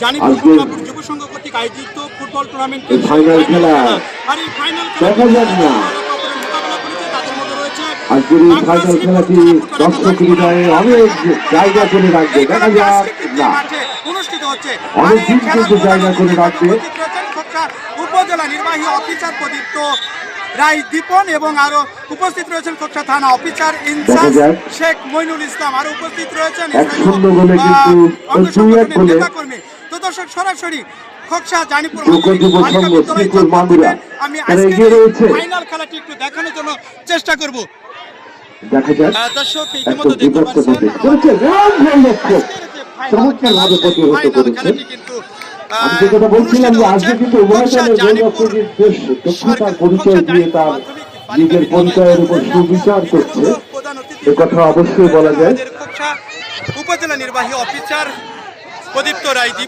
জানিপুর দুর্গাপুর যুব সংঘ কর্তৃক আয়োজিত ফুটবল টুর্নামেন্ট ফাইনাল খেলা আর এই ফাইনাল দেখা যাক না। মোকাবেলা করেছে তাদের মধ্যে রয়েছে আজকের এই ফাইনাল খেলাটি দর্শক হৃদয়ে অনেক জায়গা করে রাখবে। দেখা যাক না। অনুষ্ঠিত হচ্ছে। অনেক দিন কিন্তু জায়গা করে রাখবে। উপজেলা নির্বাহী অফিসার প্রদীপ্ত রায় দীপন এবং আরও উপস্থিত রয়েছেন খোকসা থানা officer in charge Sheikh Moinul Islam. আর উপস্থিত রয়েছেন নেতাকর্মী। তো দর্শক সরাসরি খোকসা জানিপুর আমি রয়েছে। ফাইনাল খেলাটি একটু দেখানোর জন্য চেষ্টা করব। দর্শক ইতিমধ্যে দেখতে পাচ্ছেন করতে করেছে রান গোল লক্ষ্য চমৎকার ভাবে প্রতিহত করেছে। আমি যে বলছিলাম যে আজকে কিন্তু উভয়জনের দক্ষতার পরিচয় দিয়ে তার নিজের পরিচয়ের উপর সুবিচার করছে এ কথা অবশ্যই বলা যায়। উপজেলা নির্বাহী অফিসার প্রদীপ্ত রায়